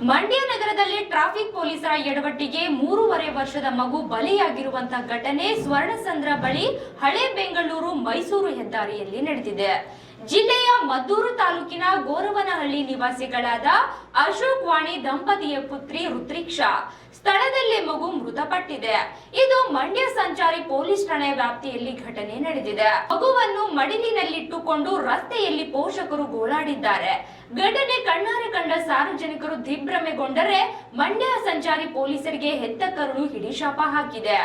ಮಂಡ್ಯ ನಗರದಲ್ಲಿ ಟ್ರಾಫಿಕ್ ಪೊಲೀಸರ ಎಡವಟ್ಟಿಗೆ ಮೂರುವರೆ ವರ್ಷದ ಮಗು ಬಲಿಯಾಗಿರುವಂತಹ ಘಟನೆ ಸ್ವರ್ಣಸಂದ್ರ ಬಳಿ ಹಳೆ ಬೆಂಗಳೂರು ಮೈಸೂರು ಹೆದ್ದಾರಿಯಲ್ಲಿ ನಡೆದಿದೆ. ಜಿಲ್ಲೆಯ ಮದ್ದೂರು ತಾಲೂಕಿನ ಗೋರವನಹಳ್ಳಿ ನಿವಾಸಿಗಳಾದ ಅಶೋಕ್ ವಾಣಿ ದಂಪತಿಯ ಪುತ್ರಿ ರುದ್ರಿಕ್ಷಾ. ಸ್ಥಳದಲ್ಲೇ ಮಗು ಮೃತಪಟ್ಟಿದೆ. ಇದು ಮಂಡ್ಯ ಸಂಚಾರಿ ಪೊಲೀಸ್ ಠಾಣೆ ವ್ಯಾಪ್ತಿಯಲ್ಲಿ ಘಟನೆ ನಡೆದಿದೆ. ಮಗುವನ್ನು ಮಡಿಲಿನಲ್ಲಿಟ್ಟುಕೊಂಡು ರಸ್ತೆಯಲ್ಲಿ ಪೋಷಕರು ಗೋಳಾಡಿದ್ದಾರೆ. ಘಟನೆ ಕಣ್ಣಾರೆ ಕಂಡ ಸಾರ್ವಜನಿಕರು ದಿಗ್ಭ್ರಮೆಗೊಂಡರೆ ಮಂಡ್ಯ ಸಂಚಾರಿ ಪೊಲೀಸರಿಗೆ ಹೆತ್ತ ಕರುಳು ಹಿಡಿಶಾಪ ಹಾಕಿದೆ.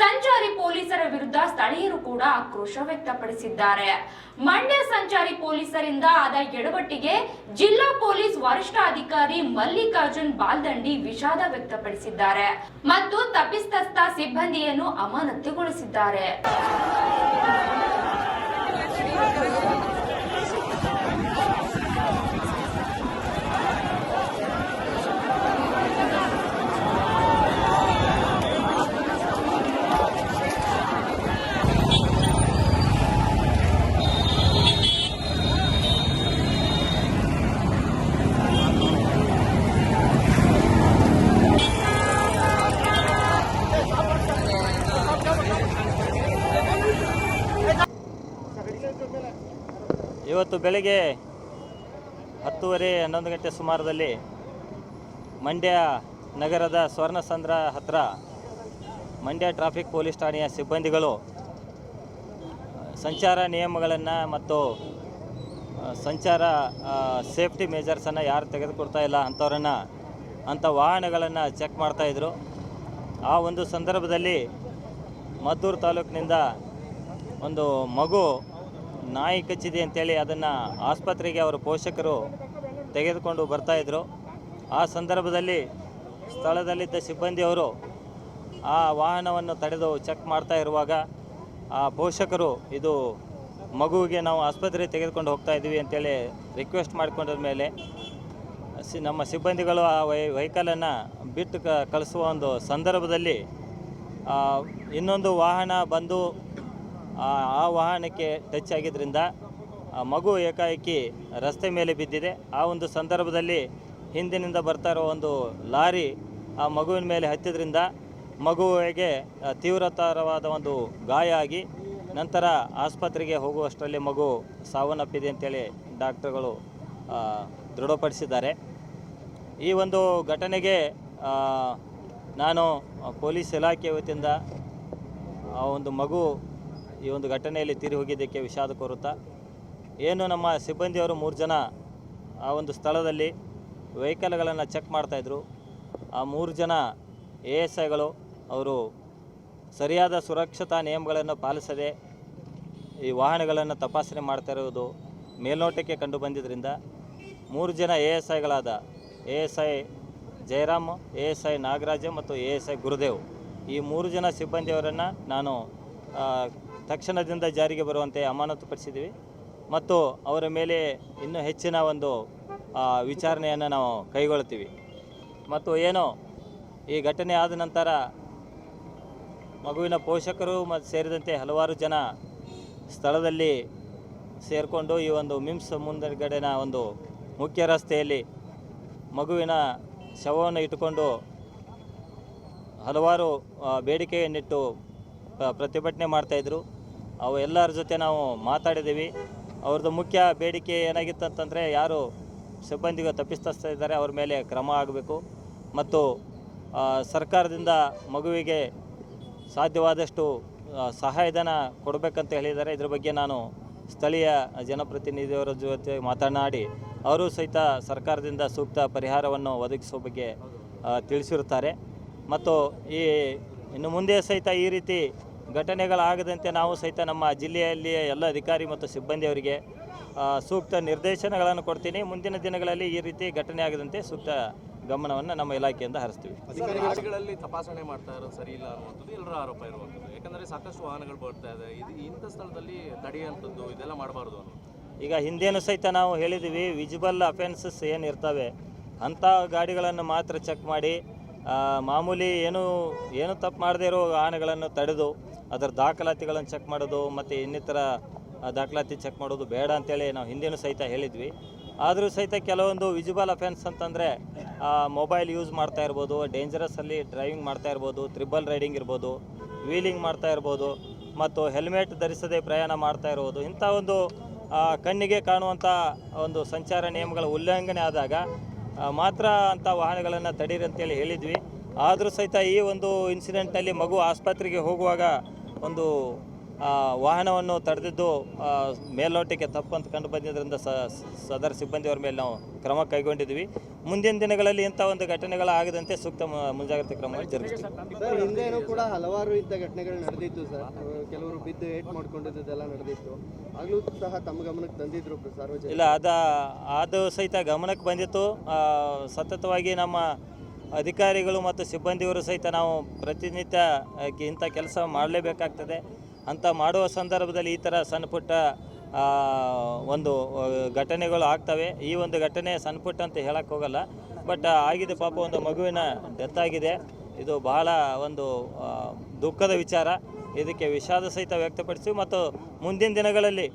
ಸಂಚಾರಿ ಪೊಲೀಸರ ವಿರುದ್ಧ ಸ್ಥಳೀಯರು ಕೂಡ ಆಕ್ರೋಶ ವ್ಯಕ್ತಪಡಿಸಿದ್ದಾರೆ. ಮಂಡ್ಯ ಸಂಚಾರಿ ಪೊಲೀಸರಿಂದ ಆದ ಎಡವಟ್ಟಿಗೆ ಜಿಲ್ಲಾ ಪೊಲೀಸ್ ವರಿಷ್ಠಾಧಿಕಾರಿ ಮಲ್ಲಿಕಾರ್ಜುನ್ ಬಾಲ್ದಂಡಿ ವಿಷಾದ ವ್ಯಕ್ತಪಡಿಸಿದ್ದಾರೆ. ಮತ್ತು ತಪ್ಪಿತಸ್ಥ ಸಿಬ್ಬಂದಿಯನ್ನು ಅಮಾನತುಗೊಳಿಸಿದ್ದಾರೆ. ಇವತ್ತು ಬೆಳಗ್ಗೆ ಹತ್ತುವರೆ ಹನ್ನೊಂದು ಗಂಟೆ ಸುಮಾರದಲ್ಲಿ ಮಂಡ್ಯ ನಗರದ ಸ್ವರ್ಣಸಂದ್ರ ಹತ್ತಿರ ಮಂಡ್ಯ ಟ್ರಾಫಿಕ್ ಪೊಲೀಸ್ ಠಾಣೆಯ ಸಿಬ್ಬಂದಿಗಳು ಸಂಚಾರ ನಿಯಮಗಳನ್ನು ಮತ್ತು ಸಂಚಾರ ಸೇಫ್ಟಿ ಮೇಜರ್ಸನ್ನು ಯಾರು ತೆಗೆದುಕೊಡ್ತಾ ಇಲ್ಲ ಅಂಥವ್ರನ್ನು, ಅಂಥ ವಾಹನಗಳನ್ನು ಚೆಕ್ ಮಾಡ್ತಾಯಿದ್ರು ಆ ಒಂದು ಸಂದರ್ಭದಲ್ಲಿ ಮದ್ದೂರು ತಾಲೂಕಿನಿಂದ ಒಂದು ಮಗು ನಾಯಿ ಕಚ್ಚಿದೆ ಅಂತೇಳಿ ಅದನ್ನು ಆಸ್ಪತ್ರೆಗೆ ಅವರ ಪೋಷಕರು ತೆಗೆದುಕೊಂಡು ಬರ್ತಾಯಿದ್ರು ಆ ಸಂದರ್ಭದಲ್ಲಿ ಸ್ಥಳದಲ್ಲಿದ್ದ ಸಿಬ್ಬಂದಿಯವರು ಆ ವಾಹನವನ್ನು ತಡೆದು ಚೆಕ್ ಮಾಡ್ತಾ ಇರುವಾಗ ಆ ಪೋಷಕರು, ಇದು ಮಗುವಿಗೆ ನಾವು ಆಸ್ಪತ್ರೆಗೆ ತೆಗೆದುಕೊಂಡು ಹೋಗ್ತಾ ಇದ್ದೀವಿ ಅಂತೇಳಿ ರಿಕ್ವೆಸ್ಟ್ ಮಾಡಿಕೊಂಡ ಮೇಲೆ ಸಿ, ನಮ್ಮ ಸಿಬ್ಬಂದಿಗಳು ಆ ವೈ ವೆಹಿಕಲನ್ನು ಬಿಟ್ಟು ಕ, ಕಳಿಸುವ ಒಂದು ಸಂದರ್ಭದಲ್ಲಿ ಇನ್ನೊಂದು ವಾಹನ ಬಂದು ಆ ವಾಹನಕ್ಕೆ ಟಚ್ ಆಗಿದ್ದರಿಂದ ಮಗು ಏಕಾಏಕಿ ರಸ್ತೆ ಮೇಲೆ ಬಿದ್ದಿದೆ. ಆ ಒಂದು ಸಂದರ್ಭದಲ್ಲಿ ಹಿಂದಿನಿಂದ ಬರ್ತಾ ಇರೋ ಒಂದು ಲಾರಿ ಆ ಮಗುವಿನ ಮೇಲೆ ಹತ್ತಿದ್ರಿಂದ ಮಗುವಿಗೆ ತೀವ್ರತರವಾದ ಒಂದು ಗಾಯ ಆಗಿ ನಂತರ ಆಸ್ಪತ್ರೆಗೆ ಹೋಗುವಷ್ಟರಲ್ಲಿ ಮಗು ಸಾವನ್ನಪ್ಪಿದೆ ಅಂತೇಳಿ ಡಾಕ್ಟರ್ಗಳು ದೃಢಪಡಿಸಿದ್ದಾರೆ. ಈ ಒಂದು ಘಟನೆಗೆ ನಾನು ಪೊಲೀಸ್ ಇಲಾಖೆ ವತಿಯಿಂದ ಆ ಒಂದು ಮಗು ಈ ಒಂದು ಘಟನೆಯಲ್ಲಿ ತೀರಿ ಹೋಗಿದ್ದಕ್ಕೆ ವಿಷಾದ ಕೋರುತ್ತಾ? ಏನು ನಮ್ಮ ಸಿಬ್ಬಂದಿಯವರು ಮೂರು ಜನ ಆ ಒಂದು ಸ್ಥಳದಲ್ಲಿ ವೆಹಿಕಲ್ಗಳನ್ನು ಚೆಕ್ ಮಾಡ್ತಾಯಿದ್ರು ಆ ಮೂರು ಜನ ಎ ಎಸ್ ಐಗಳು ಅವರು ಸರಿಯಾದ ಸುರಕ್ಷತಾ ನಿಯಮಗಳನ್ನು ಪಾಲಿಸದೆ ಈ ವಾಹನಗಳನ್ನು ತಪಾಸಣೆ ಮಾಡ್ತಾ ಇರುವುದು ಮೇಲ್ನೋಟಕ್ಕೆ ಕಂಡು ಬಂದಿದ್ದರಿಂದ ಮೂರು ಜನ A S ಐಗಳಾದ A S I Jayaram, A S I Nagaraja ಮತ್ತು ಎ ಎಸ್ ಐ ಗುರುದೇವ್ ಈ ಮೂರು ಜನ ಸಿಬ್ಬಂದಿಯವರನ್ನು ನಾನು ತಕ್ಷಣದಿಂದ ಜಾರಿಗೆ ಬರುವಂತೆ ಅಮಾನತುಪಡಿಸಿದ್ದೀವಿ. ಮತ್ತು ಅವರ ಮೇಲೆ ಇನ್ನೂ ಹೆಚ್ಚಿನ ಒಂದು ವಿಚಾರಣೆಯನ್ನು ನಾವು ಕೈಗೊಳ್ತೀವಿ ಮತ್ತು ಏನು, ಈ ಘಟನೆ ಆದ ನಂತರ ಮಗುವಿನ ಪೋಷಕರು ಮತ್ತು ಸೇರಿದಂತೆ ಹಲವಾರು ಜನ ಸ್ಥಳದಲ್ಲಿ ಸೇರಿಕೊಂಡು ಈ ಒಂದು ಮಿಮ್ಸ್ ಮುಂದಗಡೆನ ಒಂದು ಮುಖ್ಯ ರಸ್ತೆಯಲ್ಲಿ ಮಗುವಿನ ಶವವನ್ನು ಇಟ್ಟುಕೊಂಡು ಹಲವಾರು ಬೇಡಿಕೆಯನ್ನಿಟ್ಟು ಪ್ರತಿಭಟನೆ ಮಾಡ್ತಾಯಿದ್ರು ಅವು ಎಲ್ಲರ ಜೊತೆ ನಾವು ಮಾತಾಡಿದ್ದೀವಿ. ಅವ್ರದ್ದು ಮುಖ್ಯ ಬೇಡಿಕೆ ಏನಾಗಿತ್ತು ಅಂತಂದರೆ ಯಾರು ಸಿಬ್ಬಂದಿಗೆ ತಪ್ಪಿಸ್ತಾ ಇದ್ದಾರೆ, ಅವ್ರ ಮೇಲೆ ಕ್ರಮ ಆಗಬೇಕು. ಮತ್ತು ಸರ್ಕಾರದಿಂದ ಮಗುವಿಗೆ ಸಾಧ್ಯವಾದಷ್ಟು ಸಹಾಯಧನ ಕೊಡಬೇಕಂತ ಹೇಳಿದ್ದಾರೆ. ಇದ್ರ ಬಗ್ಗೆ ನಾನು ಸ್ಥಳೀಯ ಜನಪ್ರತಿನಿಧಿಯವರ ಜೊತೆ ಮಾತನಾಡಿ, ಅವರು ಸಹಿತ ಸರ್ಕಾರದಿಂದ ಸೂಕ್ತ ಪರಿಹಾರವನ್ನು ಒದಗಿಸೋ ಬಗ್ಗೆ ತಿಳಿಸಿರುತ್ತಾರೆ. ಮತ್ತು ಈ, ಇನ್ನು ಮುಂದೆ ಸಹಿತ ಈ ರೀತಿ ಘಟನೆಗಳಾಗದಂತೆ ನಾವು ಸಹಿತ ನಮ್ಮ ಜಿಲ್ಲೆಯಲ್ಲಿಯ ಎಲ್ಲ ಅಧಿಕಾರಿ ಮತ್ತು ಸಿಬ್ಬಂದಿಯವರಿಗೆ ಸೂಕ್ತ ನಿರ್ದೇಶನಗಳನ್ನು ಕೊಡ್ತೀನಿ. ಮುಂದಿನ ದಿನಗಳಲ್ಲಿ ಈ ರೀತಿ ಘಟನೆ ಆಗದಂತೆ ಸೂಕ್ತ ಗಮನವನ್ನು ನಮ್ಮ ಇಲಾಖೆಯಿಂದ ಹರಿಸ್ತೀವಿ. ಅಧಿಕಾರಿಗಳಲ್ಲಿ ತಪಾಸಣೆ ಮಾಡ್ತಾ ಇರೋ ಸರಿ ಇಲ್ಲ ಅನ್ನುವಂಥದ್ದು ಎಲ್ಲರ ಆರೋಪ ಇರುವಂಥದ್ದು. ಯಾಕಂದರೆ ಸಾಕಷ್ಟು ವಾಹನಗಳು ಬರ್ತಾ ಇದೆ. ಇದು ಇಂಥ ಸ್ಥಳದಲ್ಲಿ ತಡೆಯುವಂಥದ್ದು ಇದೆಲ್ಲ ಮಾಡಬಾರ್ದು ಈಗ ಹಿಂದೇನು ಸಹಿತ ನಾವು ಹೇಳಿದ್ದೀವಿ ವಿಜಿಬಲ್ ಅಫೆನ್ಸಸ್ ಏನು ಇರ್ತವೆ ಅಂಥ ಗಾಡಿಗಳನ್ನು ಮಾತ್ರ ಚೆಕ್ ಮಾಡಿ ಮಾಮೂಲಿ ಏನು ಏನು ತಪ್ಪು ಮಾಡದೇ ಇರೋ ವಾಹನಗಳನ್ನು ತಡೆದು ಅದರ ದಾಖಲಾತಿಗಳನ್ನು ಚೆಕ್ ಮಾಡೋದು ಮತ್ತು ಇನ್ನಿತರ ದಾಖಲಾತಿ ಚೆಕ್ ಮಾಡೋದು ಬೇಡ ಅಂತೇಳಿ ನಾವು ಹಿಂದೇನು ಸಹಿತ ಹೇಳಿದ್ವಿ. ಆದರೂ ಸಹಿತ ಕೆಲವೊಂದು ವಿಜಿಬಲ್ ಅಫೆನ್ಸ್ ಅಂತಂದರೆ ಮೊಬೈಲ್ ಯೂಸ್ ಮಾಡ್ತಾ ಇರ್ಬೋದು ಡೇಂಜರಸ್ಸಲ್ಲಿ ಡ್ರೈವಿಂಗ್ ಮಾಡ್ತಾ ಇರ್ಬೋದು, ತ್ರಿಬಲ್ ರೈಡಿಂಗ್ ಇರ್ಬೋದು, ವೀಲಿಂಗ್ ಮಾಡ್ತಾ ಇರ್ಬೋದು, ಮತ್ತು ಹೆಲ್ಮೆಟ್ ಧರಿಸದೆ ಪ್ರಯಾಣ ಮಾಡ್ತಾ ಇರ್ಬೋದು ಇಂಥ ಒಂದು ಕಣ್ಣಿಗೆ ಕಾಣುವಂಥ ಒಂದು ಸಂಚಾರ ನಿಯಮಗಳ ಉಲ್ಲಂಘನೆ ಆದಾಗ ಮಾತ್ರ ಅಂಥ ವಾಹನಗಳನ್ನು ತಡೀರಿ ಅಂತೇಳಿ ಹೇಳಿದ್ವಿ. ಆದರೂ ಸಹಿತ ಈ ಒಂದು ಇನ್ಸಿಡೆಂಟಲ್ಲಿ ಮಗು ಆಸ್ಪತ್ರೆಗೆ ಹೋಗುವಾಗ ಒಂದು ವಾಹನವನ್ನು ತಡೆದಿದ್ದು ಮೇಲ್ನೋಟಕ್ಕೆ ತಪ್ಪಂತ ಅಂತ ಕಂಡು ಬಂದಿದ್ದರಿಂದ ಸದರ್ ಸಿಬ್ಬಂದಿಯವರ ಮೇಲೆ ನಾವು ಕ್ರಮ ಕೈಗೊಂಡಿದ್ವಿ ಮುಂದಿನ ದಿನಗಳಲ್ಲಿ ಇಂಥ ಒಂದು ಘಟನೆಗಳಾಗದಂತೆ ಸೂಕ್ತ ಮ- ಮುಂಜಾಗ್ರತೆ ಕ್ರಮ ಜರುಗಿಸ್ತೀವಿ. ಹಿಂದೆನೂ ಕೂಡ ಹಲವಾರು ಇಂಥ ಘಟನೆಗಳು ನಡೆದಿತ್ತು ಸರ್. ಕೆಲವರು ಬಿದ್ದು ಏಟ್ ಮಾಡ್ಕೊಂಡಿದ್ದೆಲ್ಲ ನಡೆದಿತ್ತು. ಆಗಲೂ ಸಹ ತಮ್ಮ ಗಮನಕ್ಕೆ ತಂದಿದ್ರು ಸಾರ್ವಜನಿಕ ಇಲ್ಲ ಅದ ಅದು ಸಹಿತ ಗಮನಕ್ಕೆ ಬಂದಿತ್ತು. ಸತತವಾಗಿ ನಮ್ಮ ಅಧಿಕಾರಿಗಳು ಮತ್ತು ಸಿಬ್ಬಂದಿಯವರು ಸಹಿತ ನಾವು ಪ್ರತಿನಿತ್ಯ ಇಂಥ ಕೆಲಸ ಮಾಡಲೇಬೇಕಾಗ್ತದೆ. ಅಂತ ಮಾಡುವ ಸಂದರ್ಭದಲ್ಲಿ ಈ ಥರ ಸಣ್ಣ ಪುಟ್ಟ ಒಂದು ಘಟನೆಗಳು ಆಗ್ತವೆ. ಈ ಒಂದು ಘಟನೆ ಸಣ್ಣ ಪುಟ್ಟ ಅಂತ ಹೇಳಕ್ಕೆ ಹೋಗಲ್ಲ. ಬಟ್ ಆಗಿದೆ ಪಾಪ ಒಂದು ಮಗುವಿನ ಡೆತ್ ಆಗಿದೆ ಇದು ಬಹಳ ಒಂದು ದುಃಖದ ವಿಚಾರ. ಇದಕ್ಕೆ ವಿಷಾದ ಸಹಿತ ವ್ಯಕ್ತಪಡಿಸಿ ಮತ್ತು ಮುಂದಿನ ದಿನಗಳಲ್ಲಿ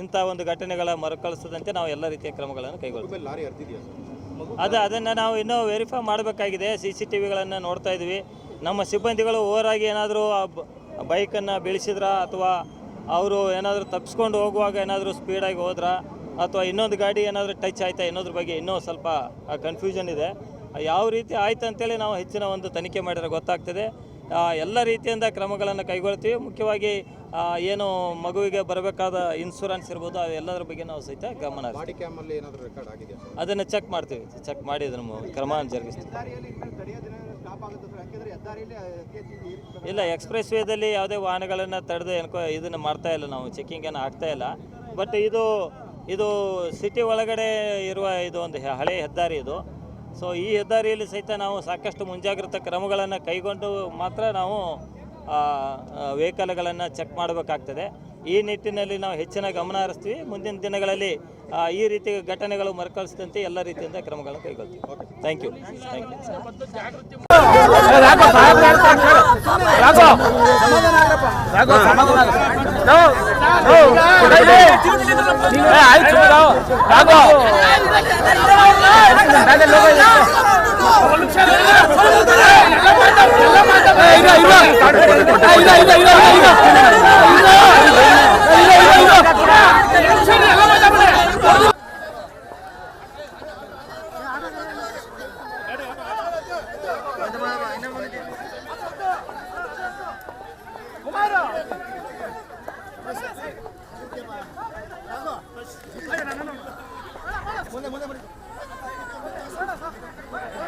ಇಂಥ ಒಂದು ಘಟನೆಗಳ ಮರುಕಳಿಸದಂತೆ ನಾವು ಎಲ್ಲ ರೀತಿಯ ಕ್ರಮಗಳನ್ನು ಸರ್? ಅದು ಅದನ್ನು ನಾವು ಇನ್ನೂ ವೆರಿಫೈ ಮಾಡಬೇಕಾಗಿದೆ. ಸಿ ಸಿ ಟಿ ವಿಗಳನ್ನು ನೋಡ್ತಾ ಇದ್ವಿ. ನಮ್ಮ ಸಿಬ್ಬಂದಿಗಳು ಓವರಾಗಿ ಏನಾದರೂ ಬೈಕನ್ನು ಬೀಳಿಸಿದ್ರ ಅಥವಾ ಅವರು ಏನಾದರೂ ತಪ್ಪಿಸ್ಕೊಂಡು ಹೋಗುವಾಗ ಏನಾದರೂ ಸ್ಪೀಡಾಗಿ ಹೋದ್ರ ಅಥವಾ ಇನ್ನೊಂದು ಗಾಡಿ ಏನಾದರೂ ಟಚ್ ಆಯ್ತಾ ಇನ್ನೋದ್ರ ಬಗ್ಗೆ ಇನ್ನೂ ಸ್ವಲ್ಪ ಕನ್ಫ್ಯೂಷನ್ ಇದೆ. ಯಾವ ರೀತಿ ಆಯ್ತು ಅಂತೇಳಿ ನಾವು ಹೆಚ್ಚಿನ ಒಂದು ತನಿಖೆ ಮಾಡಿದ್ರೆ ಗೊತ್ತಾಗ್ತದೆ. ಎಲ್ಲ ರೀತಿಯಿಂದ ಕ್ರಮಗಳನ್ನು ಕೈಗೊಳ್ತೀವಿ. ಮುಖ್ಯವಾಗಿ ಏನು ಮಗುವಿಗೆ ಬರಬೇಕಾದ ಇನ್ಶೂರೆನ್ಸ್ ಇರ್ಬೋದು ಅವೆಲ್ಲದರ ಬಗ್ಗೆ ನಾವು ಸಹಿತ ಗಮನ ಅದನ್ನು ಚೆಕ್ ಮಾಡ್ತೀವಿ. ಚೆಕ್ ಮಾಡಿ ಅದನ್ನು ಕ್ರಮ ಜರುಗಿಸ್ತೀವಿ. ಇಲ್ಲ ಎಕ್ಸ್ಪ್ರೆಸ್ ವೇದಲ್ಲಿ ಯಾವುದೇ ವಾಹನಗಳನ್ನು ತಡೆದು ಏನಕೋ ಇದನ್ನು ಮಾಡ್ತಾ ಇಲ್ಲ ನಾವು. ಚೆಕಿಂಗ್ ಏನು ಆಗ್ತಾ ಇಲ್ಲ. ಬಟ್ ಇದು ಇದು ಸಿಟಿ ಒಳಗಡೆ ಇರುವ ಇದು ಒಂದು ಹಳೆ ಹೆದ್ದಾರಿ ಇದು. ಸೊ ಈ ಹೆದ್ದಾರಿಯಲ್ಲಿ ಸಹಿತ ನಾವು ಸಾಕಷ್ಟು ಮುಂಜಾಗ್ರತಾ ಕ್ರಮಗಳನ್ನು ಕೈಗೊಂಡು ಮಾತ್ರ ನಾವು ವೆಹಿಕಲ್ಗಳನ್ನು ಚೆಕ್ ಮಾಡಬೇಕಾಗ್ತದೆ ಈ ನಿಟ್ಟಿನಲ್ಲಿ ನಾವು ಹೆಚ್ಚಿನ ಗಮನ ಹರಿಸ್ತೀವಿ ಮುಂದಿನ ದಿನಗಳಲ್ಲಿ ಈ ರೀತಿ ಘಟನೆಗಳು ಮರುಕಳಿಸಿದಂತೆ ಎಲ್ಲ ರೀತಿಯಿಂದ ಕ್ರಮಗಳನ್ನು ಕೈಗೊಳ್ತೀವಿ ಥ್ಯಾಂಕ್ ಯು ಥ್ಯಾಂಕ್ ಯು ಹೇಳ್ತಾ ಇದ್ದಾರೆ Right.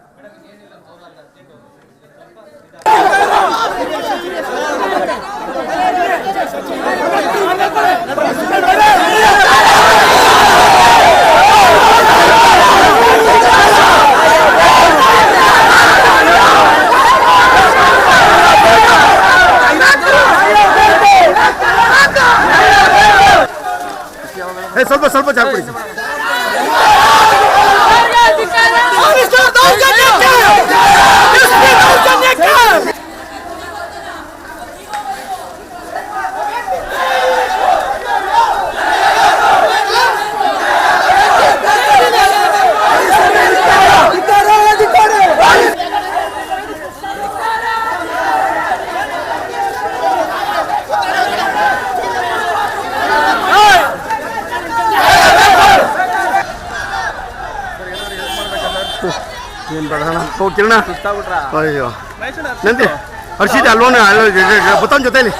ಸ್ವಲ್ಪ ಸ್ವಲ್ಪ ಜಾಗ Não ganha, cara! Espírito Santo, cara! ಬೇಡ ಓ ಕಿರಣ ಅಯ್ಯೋ. ನಂದಿ ಹರ್ಷಿದೆ ಅಲ್ವೋನ ಬುತ್ತನ್ ಜೊತೆಲಿ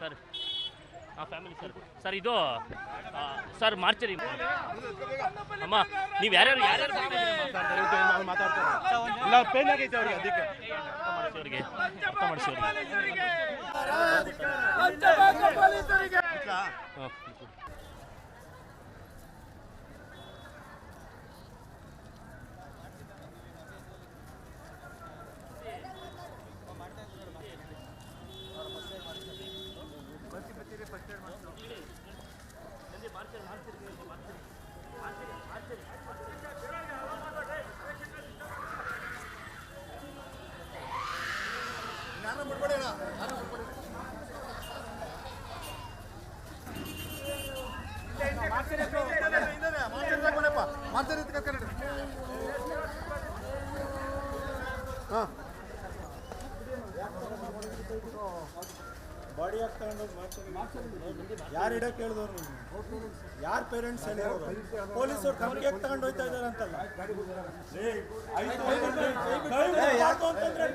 ಸರ್. ಹಾಂ ಫ್ಯಾಮಿಲಿ ಸರ್. ಸರ್ ಇದು ಸರ್ ಮಾರ್ಚರಿ. ಅಮ್ಮ ನೀವು ಯಾರ್ಯಾರು ಯಾರ್ಯಾರು ಮಾತಾಡ್ತಾರೆ ಅರ್ಥ ಆಗೈತೆ ಅವ್ರಿಗೆ 만트리 만트리 만트리 만트리 만트리 ಬಾಡಿ ಯಾಕೆ ತಗೊಂಡೋಗಿ ಯಾರು ಇಡಕ್ಕೆ ಹೇಳಿದವ್ರು ಯಾರು ಪೇರೆಂಟ್ಸ್ ಹೇಳಿರೋರು ಪೊಲೀಸರು ಕಮ್ಗೆ ಯಾಕೆ ತಗೊಂಡು ಹೋಯ್ತಾ ಇದಾರೆ ಅಂತಲ್ಲ. ಆಯ್ತು, ಅಂತಂದ್ರೆ ಕೈ